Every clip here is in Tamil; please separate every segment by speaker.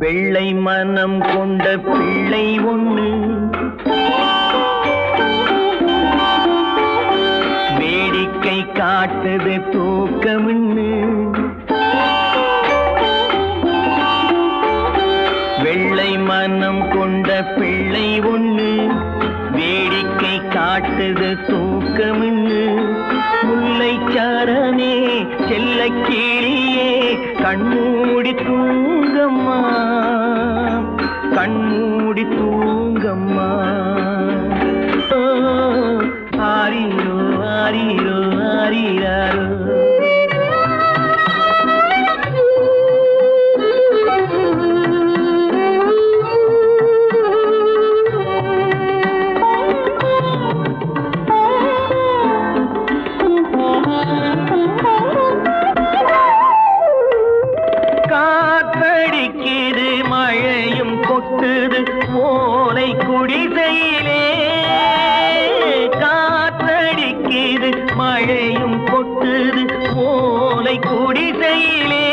Speaker 1: வெள்ளை மனம் கொண்ட பிள்ளை ஒண்ணு. வேடிக்கை காட்டுது தூக்கமின்னு. வெள்ளை மனம் கொண்ட பிள்ளை ஒண்ணு. வேடிக்கை காட்டுது தூக்கமின்னு. செல்ல கிளியே கண்மூடி தூங்கம்மா. கண்மூடி தூங்கம்மா. ஓ, ஆரீரோ ஆரீரோ ஆரீராரோ. ஓலை குடிசையிலே காத்தடிக்குது மழையும் கொட்டுது. ஓலை குடிசையிலே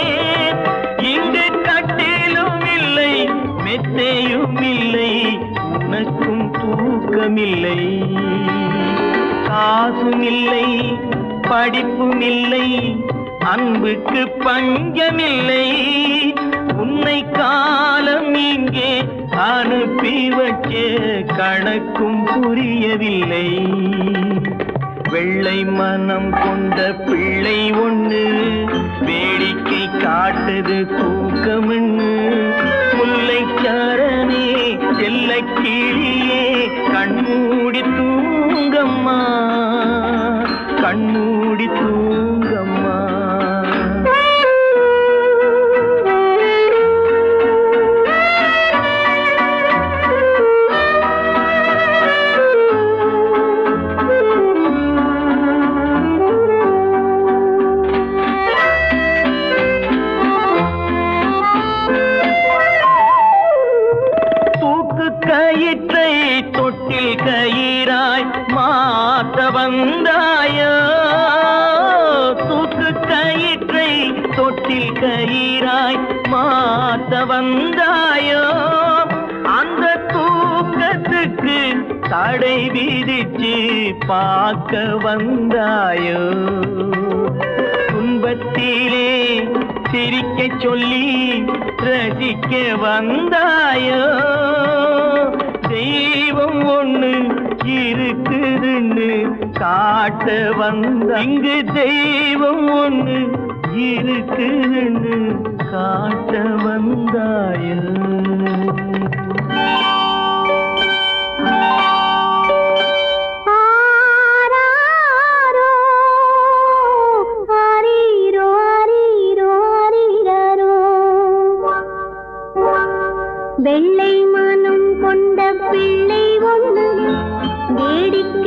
Speaker 1: இங்கு கட்டிலும் இல்லை மெத்தையும் இல்லை உனக்கும் தூக்கமில்லை. காசும் இல்லை படிப்பும் இல்லை அன்புக்கு பஞ்சமில்லை. உன்னை காலம் இங்கே அனுப்பி வச்ச கணக்கும் புரியவில்லை. வெள்ளை மனம் கொண்ட பிள்ளை ஒண்ணு வேடிக்கை காட்டுது தூக்கமின்னு. முல்லை சாரணே செல்ல கிளியே கண்மூடி தூங்கம்மா. கண்மூடி தூங்கம்மா வந்தாயோ? தூக்கு கயிற்றை தொட்டில் கயிறாய் மாத்த வந்தாயோ? அந்த தூக்கத்துக்கு தடை விதிச்சு பார்க்க வந்தாயோ? துன்பத்திலே சிரிக்க சொல்லி ரசிக்க வந்தாயோ? தெய்வம் ஒன்று இருக்குதுன்னு காட்ட வந்த இங்கு தெய்வம் ஒன்று இருக்குதுன்னு காட்ட வந்தாயில். வெள்ளை மனம் கொண்ட பிள்ளை ஒன்று வேடிக்கை